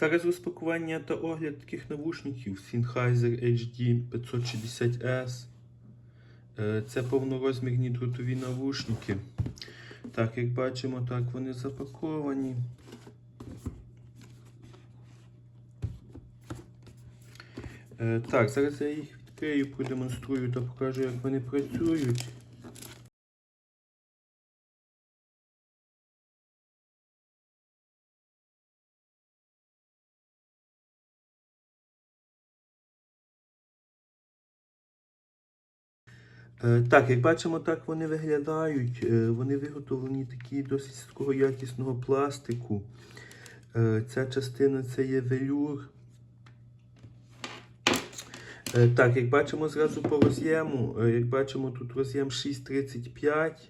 Зараз розпакування та огляд таких навушників Sennheiser HD 560S. Е, Це повнорозмірні дротові навушники. Так, як бачимо, так вони запаковані. Е, Так, зараз я їх відкрию, продемонструю та покажу, як вони працюють. Так, як бачимо, так вони виглядають. Е, Вони виготовлені такі досить такого якісного пластику. Е, Ця частина це є велюр. Е, Так, як бачимо зразу по роз'єму, е, як бачимо, тут роз'єм 635.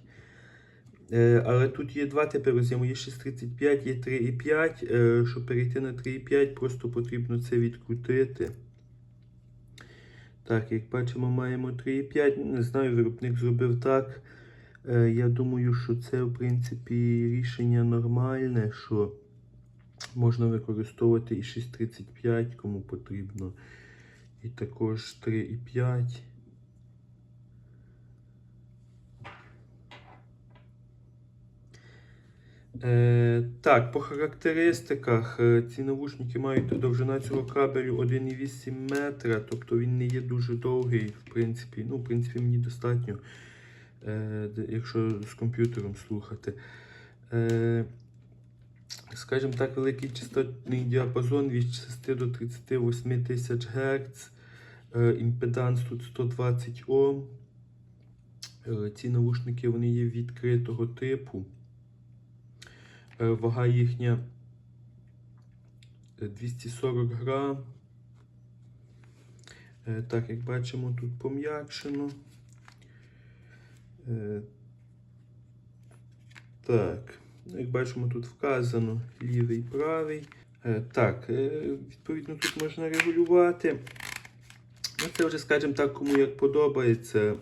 Е, Але тут є два типи роз'єму, є 635, є 3,5. Е, Щоб перейти на 3,5, просто потрібно це відкрутити. Так, як бачимо, маємо 3,5. Не знаю, виробник зробив так. Е, Я думаю, що це, в принципі, рішення нормальне, що можна використовувати і 6,35, кому потрібно. І також 3,5. Так, по характеристиках е, ці навушники мають довжина цього кабелю 1,8 метра, тобто він не є дуже довгий, в принципі. Ну, в принципі, мені достатньо, е, якщо з комп'ютером слухати. Е, скажімо так, великий частотний діапазон від 6 до 38 тисяч Гц. Е, імпеданс тут 120 Ом. Е, ці навушники вони є відкритого типу. Е, Вага їхня е, 240 грам. Е, Так, як бачимо, тут пом'якшено. Е, Так, як бачимо, тут вказано лівий правий. Е, Так, е, відповідно, тут можна регулювати. Ну, це вже, скажімо так, кому як подобається.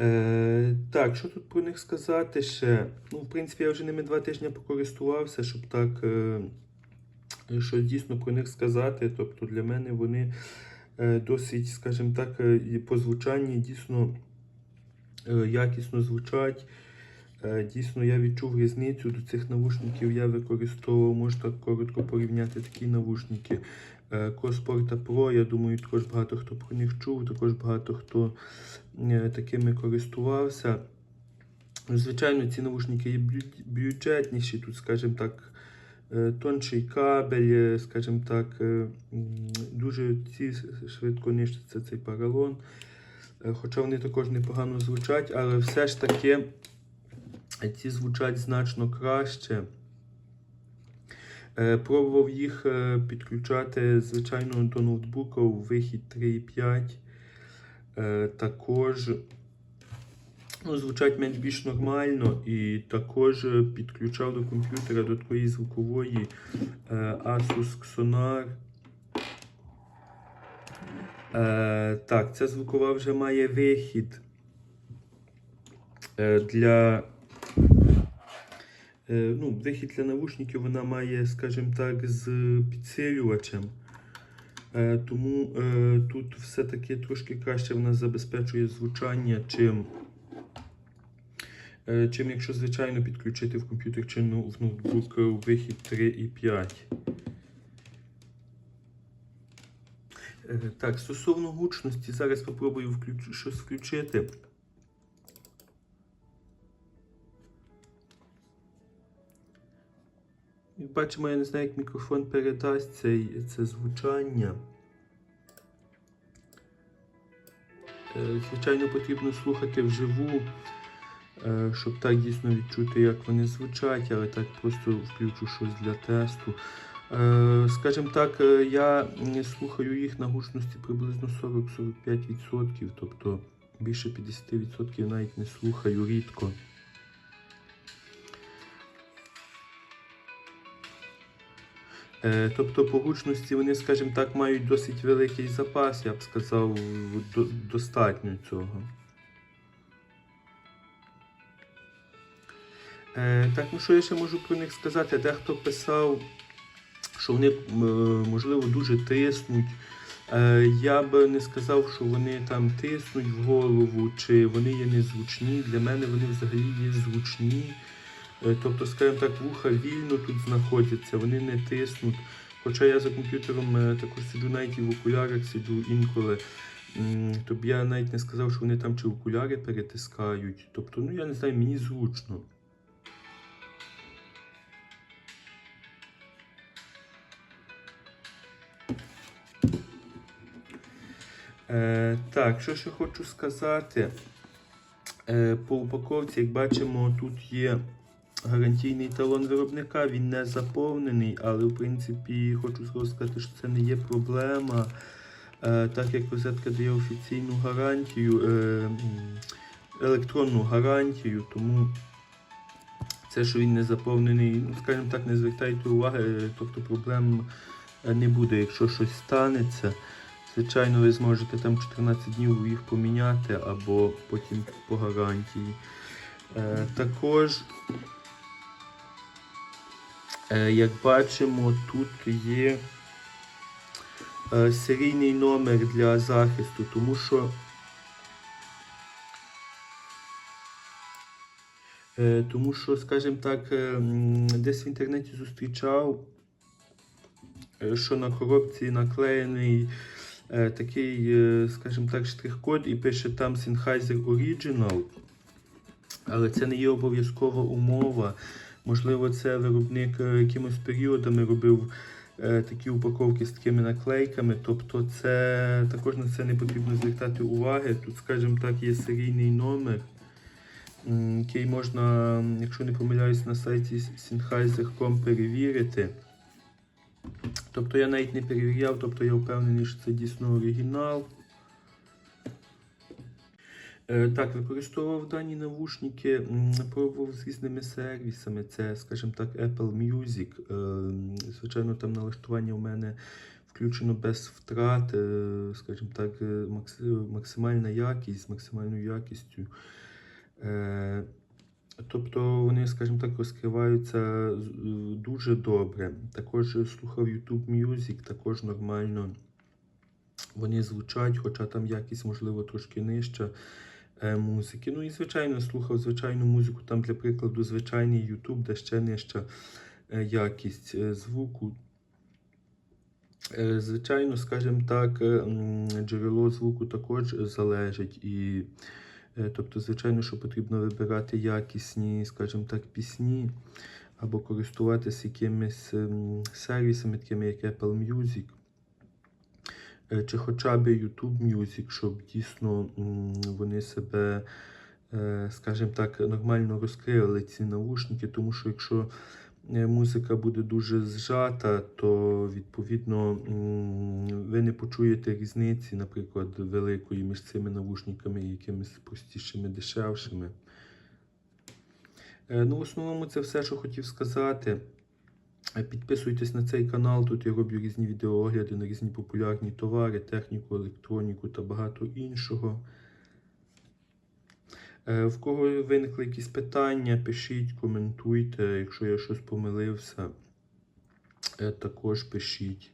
Е, так, що тут про них сказати ще? Ну, в принципі, я вже ними два тижні покористувався, щоб так е, щось дійсно про них сказати. Тобто для мене вони е, досить, скажімо так, е, по звучанні дійсно е, якісно звучать. Е, Дійсно, я відчув різницю до цих навушників. Я використовував, можу так коротко порівняти такі навушники. Е, Коспорта Pro, я думаю, також багато хто про них чув, також багато хто е, такими користувався. Звичайно, ці навушники є бюджетніші, тут, скажімо так, е, тонший кабель, е, скажімо так, е, дуже ці швидко нищиться цей паралон. Е, Хоча вони також непогано звучать, але все ж таки е, ці звучать значно краще. Е, Пробував їх е, підключати, звичайно, до ноутбука у вихід 3.5. Е, Також ну, звучать менш більш нормально і також підключав до комп'ютера до такої звукової Asus Xonar. Так, ця звукова вже має вихід для ну, вихід для навушників вона має, скажімо так, з підсилювачем. Е, тому е, тут все-таки трошки краще вона забезпечує звучання, чим, е, чим якщо звичайно підключити в комп'ютер чи ну, в ноутбук е, вихід 3.5. Е, так, стосовно гучності, зараз спробую щось включити. Як бачимо, я не знаю, як мікрофон передасть цей, це звучання. Е, Звичайно, потрібно слухати вживу, е, щоб так дійсно відчути, як вони звучать, але так просто включу щось для тесту. Е, Скажімо так, я слухаю їх на гучності приблизно 40-45%, тобто більше 50% навіть не слухаю рідко. Тобто по гучності вони, скажімо так, мають досить великий запас, я б сказав, до- достатньо цього. Е, так, ну що я ще можу про них сказати? Дехто писав, що вони, е, можливо, дуже тиснуть. Е, я би не сказав, що вони там тиснуть в голову, чи вони є незвучні. Для мене вони взагалі є звучні. Е, Тобто, скажімо так, вуха вільно тут знаходяться, вони не тиснуть. Хоча я за комп'ютером е, також сиджу навіть в окулярах сиджу інколи. Тобто я навіть не сказав, що вони там чи окуляри перетискають. Тобто, ну я не знаю, мені зручно. Е, так, що ще хочу сказати. Е, по упаковці, як бачимо, тут є гарантійний талон виробника, він не заповнений, але в принципі хочу зразу сказати, що це не є проблема. Е, так як розетка дає офіційну гарантію, е, електронну гарантію, тому це, що він не заповнений, ну, скажімо так, не звертайте уваги, е, тобто проблем не буде, якщо щось станеться. Звичайно, ви зможете там 14 днів їх поміняти або потім по гарантії. Також, як бачимо, тут є е, серійний номер для захисту, тому що Е, Тому що, скажімо так, е, десь в інтернеті зустрічав, е, що на коробці наклеєний е, такий, е, скажімо так, штрих-код і пише там Sennheiser Original. Але це не є обов'язкова умова. Можливо, це виробник е, якимось періодами робив е, такі упаковки з такими наклейками. Тобто це також на це не потрібно звертати уваги. Тут, скажімо так, є серійний номер, який можна, якщо не помиляюсь, на сайті Sennheiser.com перевірити. Тобто я навіть не перевіряв, тобто я впевнений, що це дійсно оригінал. Е, Так, використовував дані навушники, пробував з різними сервісами. Це, скажімо так, Apple Music. Е, Звичайно, там налаштування у мене включено без втрат, е, скажімо так, максимальна якість з максимальною якістю. Тобто вони, скажімо так, розкриваються дуже добре. Також слухав YouTube Music, також нормально. Вони звучать, хоча там якість, можливо, трошки нижча музики. Ну і звичайно, слухав звичайну музику, там, для прикладу, звичайний YouTube, де ще нижча е, якість е, звуку. Е, Звичайно, скажімо так, е, джерело звуку також залежить. І, е, тобто, звичайно, що потрібно вибирати якісні, скажімо так, пісні або користуватися якимись сервісами, такими як Apple Music. Е, Чи хоча б YouTube Music, щоб дійсно вони себе, е, скажімо так, нормально розкрили ці навушники, тому що якщо е, музика буде дуже зжата, то відповідно ви не почуєте різниці, наприклад, великої між цими навушниками і якимись простішими, дешевшими. Ну, в основному це все, що хотів сказати. Е, Підписуйтесь на цей канал, тут я роблю різні відеоогляди на різні популярні товари, техніку, електроніку та багато іншого. Е, В кого виникли якісь питання, пишіть, коментуйте. Якщо я щось помилився, е, також пишіть.